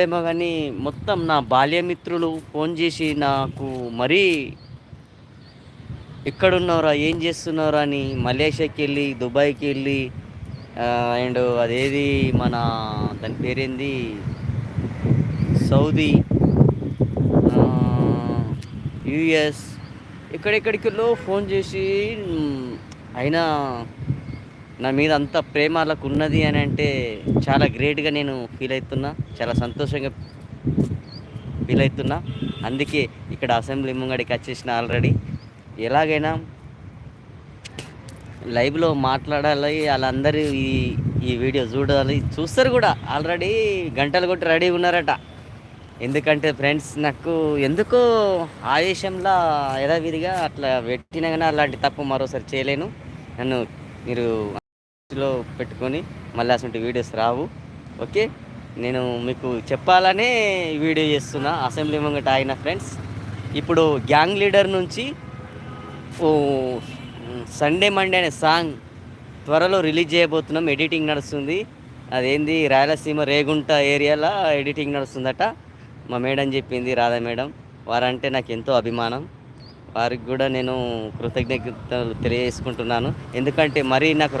ఏమో కానీ మొత్తం నా బాల్యమిత్రులు ఫోన్ చేసి నాకు మరీ ఎక్కడున్నారా ఏం చేస్తున్నారా అని మలేషియాకి వెళ్ళి దుబాయ్కి వెళ్ళి అండ్ అదేది మన దాని పేరేంది? సౌదీ యుఎస్ ఎక్కడెక్కడికెళ్ళో ఫోన్ చేసి అయినా నా మీద అంత ప్రేమ వాళ్ళకు ఉన్నది అని అంటే చాలా గ్రేట్గా నేను ఫీల్ అవుతున్నా. చాలా సంతోషంగా ఫీల్ అవుతున్నా. అందుకే ఇక్కడ అసెంబ్లీ ముంగడికి వచ్చేసిన ఆల్రెడీ ఎలాగైనా లైవ్లో మాట్లాడాలి వాళ్ళందరూ ఈ ఈ వీడియో చూడాలి. చూస్తారు కూడా ఆల్రెడీ గంటలు కొట్టి రెడీ ఉన్నారట. ఎందుకంటే ఫ్రెండ్స్ నాకు ఎందుకో ఆవేశంలో యథావిధిగా అట్లా పెట్టినా కానీ అలాంటి తప్పు మరోసారి చేయలేను. నన్ను మీరు దృష్టిలో పెట్టుకొని మళ్ళీ అసలు వీడియోస్ రావు. ఓకే? నేను మీకు చెప్పాలనే వీడియో చేస్తున్నా. అసెంబ్లీ ముంగట ఆయన ఫ్రెండ్స్. ఇప్పుడు గ్యాంగ్ లీడర్ నుంచి ఓ సండే మండే అనే సాంగ్ త్వరలో రిలీజ్ చేయబోతున్నాం. ఎడిటింగ్ నడుస్తుంది. అదేంది? రాయలసీమ రేగుంట ఏరియాలో ఎడిటింగ్ నడుస్తుందట. మా మేడం చెప్పింది రాధా మేడం. వారంటే నాకు ఎంతో అభిమానం. వారికి కూడా నేను కృతజ్ఞతలు తెలియజేసుకుంటున్నాను. ఎందుకంటే మరీ నాకు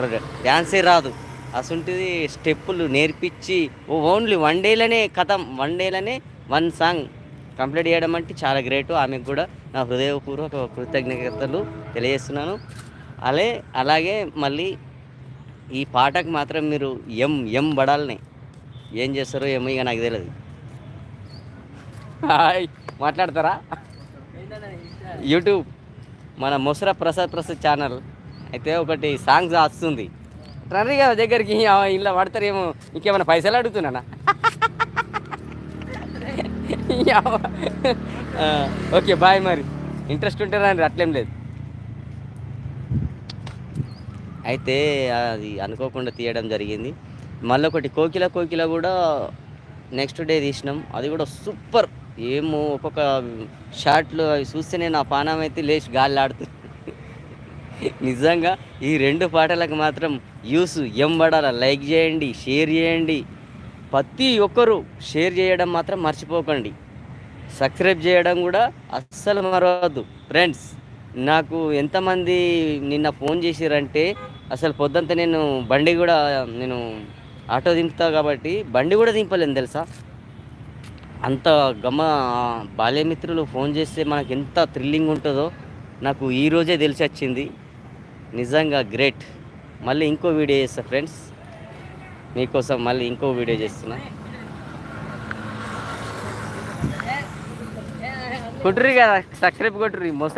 డ్యాన్సే రాదు. అసంటిది స్టెప్పులు నేర్పించి ఓన్లీ వన్ డేలోనే కథం వన్ డేలోనే వన్ సాంగ్ కంప్లీట్ చేయడం అంటే చాలా గ్రేట్. ఆమెకు కూడా నా హృదయపూర్వక కృతజ్ఞతలు తెలియజేస్తున్నాను. అలే అలాగే మళ్ళీ ఈ పాటకు మాత్రం మీరు ఎం ఎం బడాలని ఏం చేస్తారో ఏమో ఇక నాకు తెలియదు హాయ్. మాట్లాడతారా? యూట్యూబ్ మన మొసరా ప్రసాద్ ప్రసాద్ ఛానల్. అయితే ఒకటి సాంగ్స్ వస్తుంది రండి కదా దగ్గరికి ఇలా పడతారేమో ఇంకేమైనా పైసలు అడుగుతున్నానా? ఓకే బాయ్ మరి. ఇంట్రెస్ట్ ఉంటే రండి అట్లేం లేదు. అయితే అది అనుకోకుండా తీయడం జరిగింది. మళ్ళీ ఒకటి కోకిల కోకిల కూడా నెక్స్ట్ డే తీసినాం. అది కూడా సూపర్. ఏమో ఒక్కొక్క షాట్లు అవి చూస్తేనే నా పానం అయితే లేచి గాలి నిజంగా ఈ రెండు పాటలకు మాత్రం యూస్ ఎంబడాల. లైక్ చేయండి షేర్ చేయండి. ప్రతి ఒక్కరూ షేర్ చేయడం మాత్రం మర్చిపోకండి. సబ్స్క్రైబ్ చేయడం కూడా అస్సలు మరవద్దు. ఫ్రెండ్స్ నాకు ఎంతమంది నిన్న ఫోన్ చేసిరంటే అసలు పొద్దంతా నేను బండి కూడా నేను ఆటో దింపుతా కాబట్టి బండి కూడా దింపలేను తెలుసా? అంత గమ బాల్యమిత్రులు ఫోన్ చేస్తే మనకు ఎంత థ్రిల్లింగ్ ఉంటుందో నాకు ఈరోజే తెలిసి వచ్చింది. నిజంగా గ్రేట్. మళ్ళీ ఇంకో వీడియో చేస్తా ఫ్రెండ్స్. మీకోసం మళ్ళీ ఇంకో వీడియో చేస్తున్నా. కొట్టుర్రి కదా సబ్స్క్రైబ్ కొట్టుర్రి మొస